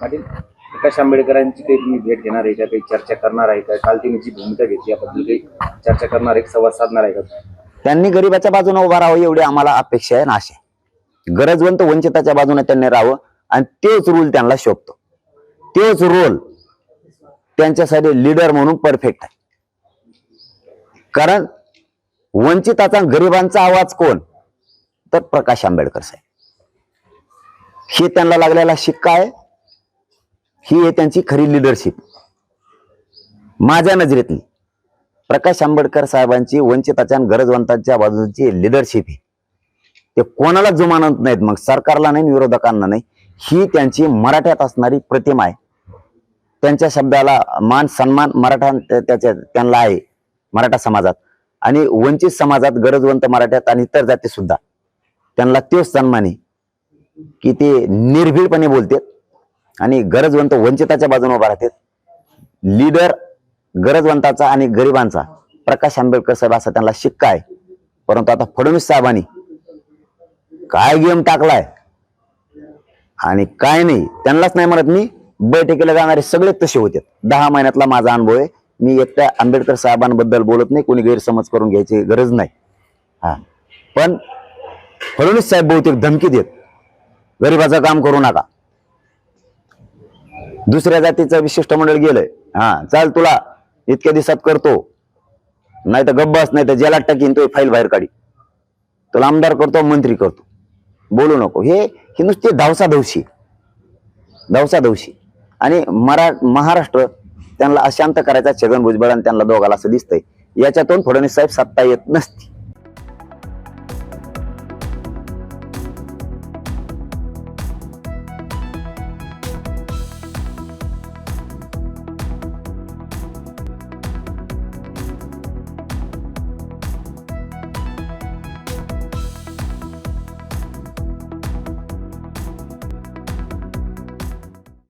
पाटील प्रकाश आंबेडकरांची काही तुम्ही भेट घेणार आहे का? काही चर्चा करणार आहे का? काल तुम्ही जी भूमिका घेतली याबद्दल काही चर्चा करणार आहे संवाद साधणार आहे का? त्यांनी गरिबाच्या बाजूने उभा राहावं एवढी आम्हाला अपेक्षा आहे ना आशा आहे. गरजवंत वंचिताच्या बाजूने त्यांनी राहावं आणि तेच रूल त्यांना शोभतो. तेच रोल त्यांच्यासाठी लीडर म्हणून परफेक्ट आहे. कारण वंचिताचा गरिबांचा आवाज कोण? तर प्रकाश आंबेडकर साहेब. हे त्यांना लागलेला शिक्का आहे. ही आहे त्यांची खरी लिडरशिप माझ्या नजरेतली प्रकाश आंबेडकर साहेबांची वंचिताच्या आणि गरजवंतांच्या बाजूची लिडरशिप आहे ते कोणाला जुमानत नाहीत मग? सरकारला नाही विरोधकांना नाही. ही त्यांची मराठ्यात असणारी प्रतिमा आहे. त्यांच्या शब्दाला मान सन्मान मराठा त्याच्या त्यांना आहे मराठा समाजात. आणि वंचित समाजात गरजवंत मराठ्यात आणि इतर जाती सुद्धा त्यांना तोच सन्मान आहे. की ते निर्भीडपणे बोलतात. आणि गरजवंत वंचिताच्या बाजूने उभा राहतात लीडर गरजवंताचा आणि गरिबांचा प्रकाश आंबेडकर साहेब असा त्यांना शिक्का आहे. परंतु आता फडणवीस साहेबांनी काय गेम टाकलाय? आणि काय नाही त्यांनाच नाही म्हणत मी बैठकीला जाणारे सगळे तसे होते दहा महिन्यातला माझा अनुभव आहे. मी एकट्या आंबेडकर साहेबांबद्दल बोलत नाही कोणी गैरसमज करून घ्यायची गरज नाही. हा. पण फडणवीस साहेब बहुतेक धमकी देत. गरिबाचं काम करू नका. दुसऱ्या जातीचं विशिष्ट मंडळ गेलंय. हा चाल तुला इतक्या दिवसात करतो. नाही तर गब्बास नाही तर जेलात टाकीन तो फाईल बाहेर काढी. तुला आमदार करतो मंत्री करतो. बोलू नको. हे ही नुसती धावसा धावशी. धावसा धावशी. आणि मरा महाराष्ट्र त्यांना अशांत करायचा छगन भुजबळ आणि त्यांना दोघाला असं दिसतंय. याच्यातून फडणवीस साहेब सत्ता येत नसती.